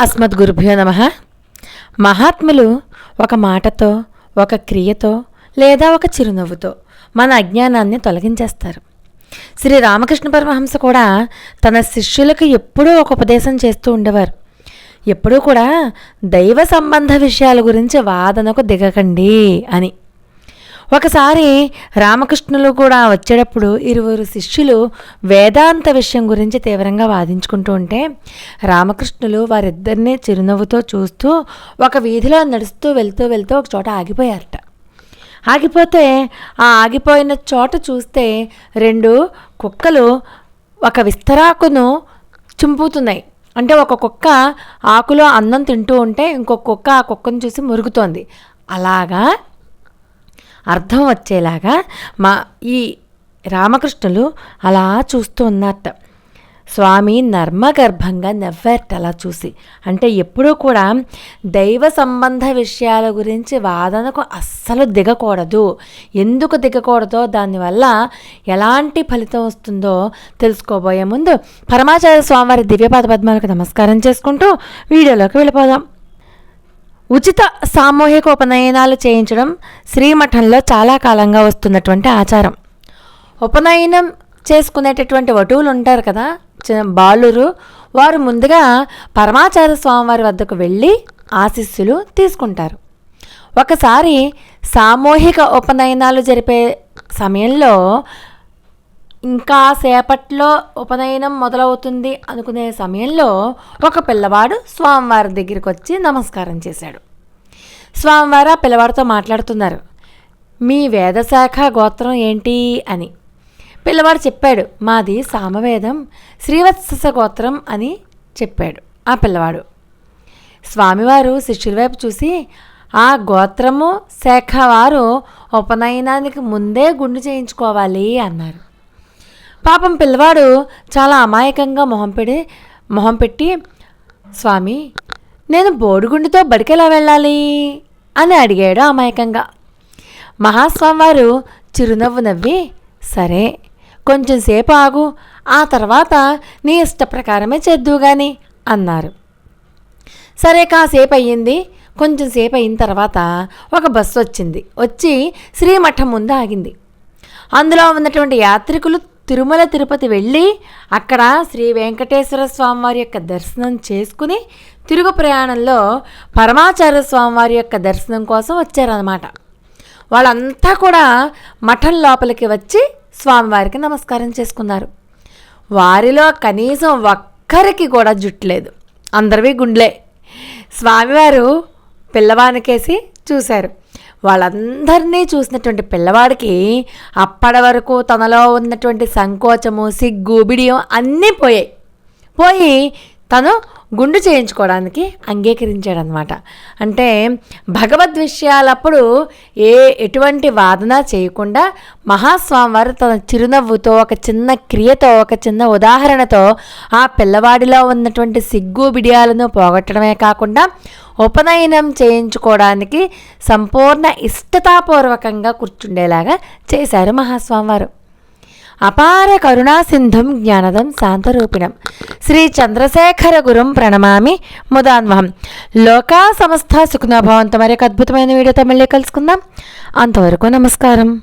అస్మద్ గురుభ్యో నమ. మహాత్ములు ఒక మాటతో ఒక క్రియతో లేదా ఒక చిరునవ్వుతో మన అజ్ఞానాన్ని తొలగించేస్తారు. శ్రీ రామకృష్ణ పరమహంస కూడా తన శిష్యులకు ఎప్పుడూ ఒక ఉపదేశం చేస్తూ ఉండేవారు. ఎప్పుడూ కూడా దైవ సంబంధ విషయాల గురించి వాదనకు దిగకండి అని. ఒకసారి రామకృష్ణులు కూడా వచ్చేటప్పుడు ఇరువురు శిష్యులు వేదాంత విషయం గురించి తీవ్రంగా వాదించుకుంటూ ఉంటే రామకృష్ణులు వారిద్దరినీ చిరునవ్వుతో చూస్తూ ఒక వీధిలో నడుస్తూ వెళ్తూ వెళ్తూ ఒక చోట ఆగిపోయారట. ఆగిపోతే ఆ ఆగిపోయిన చోట చూస్తే రెండు కుక్కలు ఒక విస్తరాకును చింపుతున్నాయి. అంటే ఒక కుక్క ఆకులో అన్నం తింటూ ఉంటే ఇంకొక కుక్క ఆ కుక్కను చూసి మురుగుతోంది. అలాగా అర్థం వచ్చేలాగా మా ఈ రామకృష్ణులు అలా చూస్తూ ఉన్నారట స్వామి నర్మగర్భంగా నవ్వారట అలా చూసి. అంటే ఎప్పుడూ కూడా దైవ సంబంధ విషయాల గురించి వాదనకు అస్సలు దిగకూడదు. ఎందుకు దిగకూడదో దానివల్ల ఎలాంటి ఫలితం వస్తుందో తెలుసుకోబోయే ముందు పరమాచార్య స్వామివారి దివ్యపాద పద్మాలకు నమస్కారం చేసుకుంటూ వీడియోలోకి వెళ్ళిపోదాం. ఉచిత సామూహిక ఉపనయనాలు చేయించడం శ్రీమఠంలో చాలా కాలంగా వస్తున్నటువంటి ఆచారం. ఉపనయనం చేసుకునేటటువంటి వటువులు ఉంటారు కదా బాలురు వారు ముందుగా పరమాచార్య స్వామివారి వద్దకు వెళ్ళి ఆశీస్సులు తీసుకుంటారు. ఒకసారి సామూహిక ఉపనయనాలు జరిపే సమయంలో ఇంకా సేపట్లో ఉపనయనం మొదలవుతుంది అనుకునే సమయంలో ఒక పిల్లవాడు స్వామివారి దగ్గరికి వచ్చి నమస్కారం చేశాడు. స్వామివారు ఆ పిల్లవాడితో మాట్లాడుతున్నారు. మీ వేదశాఖ గోత్రం ఏంటి? అని. పిల్లవాడు చెప్పాడు మాది సామవేదం శ్రీవత్స గోత్రం అని చెప్పాడు ఆ పిల్లవాడు. స్వామివారు శిష్యుల వైపు చూసి ఆ గోత్రము శాఖ వారు ఉపనయనానికి ముందే గుండు చేయించుకోవాలి అన్నారు. పాపం పిల్లవాడు చాలా అమాయకంగా మొహం పెడి మొహం పెట్టి స్వామి నేను బోడిగుండుతో బడికెలా వెళ్ళాలి? అని అడిగాడు అమాయకంగా. మహాస్వామివారు చిరునవ్వు నవ్వి సరే కొంచెంసేపు ఆగు ఆ తర్వాత నీ ఇష్ట ప్రకారమే చేద్దువు గాని అన్నారు. సరే కాసేపు అయ్యింది కొంచెంసేపు అయిన తర్వాత ఒక బస్సు వచ్చింది వచ్చి శ్రీమఠం ముందు ఆగింది. అందులో ఉన్నటువంటి యాత్రికులు తిరుమల తిరుపతి వెళ్ళి అక్కడ శ్రీ వెంకటేశ్వర స్వామివారి యొక్క దర్శనం చేసుకుని తిరుగు ప్రయాణంలో పరమాచార్య స్వామివారి యొక్క దర్శనం కోసం వచ్చారనమాట వాళ్ళంతా కూడా మఠం లోపలికి వచ్చి స్వామివారికి నమస్కారం చేసుకున్నారు. వారిలో కనీసం ఒక్కరికి కూడా జుట్లేదు అందరివి గుండ్లే. స్వామివారు పిల్లవానికేసి చూశారు. వాళ్ళందరినీ చూసినటువంటి పిల్లవాడికి అప్పటి వరకు తనలో ఉన్నటువంటి సంకోచము సిగ్గు బిడియం అన్నీ పోయాయి. పోయి తను గుండు చేయించుకోవడానికి అంగీకరించాడనమాట. అంటే భగవద్ విషయాలప్పుడు ఏ ఎటువంటి వాదన చేయకుండా మహాస్వామివారు తన చిరునవ్వుతో ఒక చిన్న క్రియతో ఒక చిన్న ఉదాహరణతో ఆ పిల్లవాడిలో ఉన్నటువంటి సిగ్గు బిడియాలను పోగొట్టడమే కాకుండా ఉపనయనం చేయించుకోవడానికి సంపూర్ణ ఇష్టతాపూర్వకంగా కూర్చుండేలాగా చేశారు మహాస్వామివారు. అపార కరుణాసింధుం జ్ఞానదం శాంతరూపిణం. శ్రీ చంద్రశేఖర గురుం ప్రణమామి ముదాన్వహం. లోకా సమస్త సుఖనాభవంతో మరి అద్భుతమైన వీడియోతో మళ్ళీ కలుసుకుందాం. అంతవరకు నమస్కారం.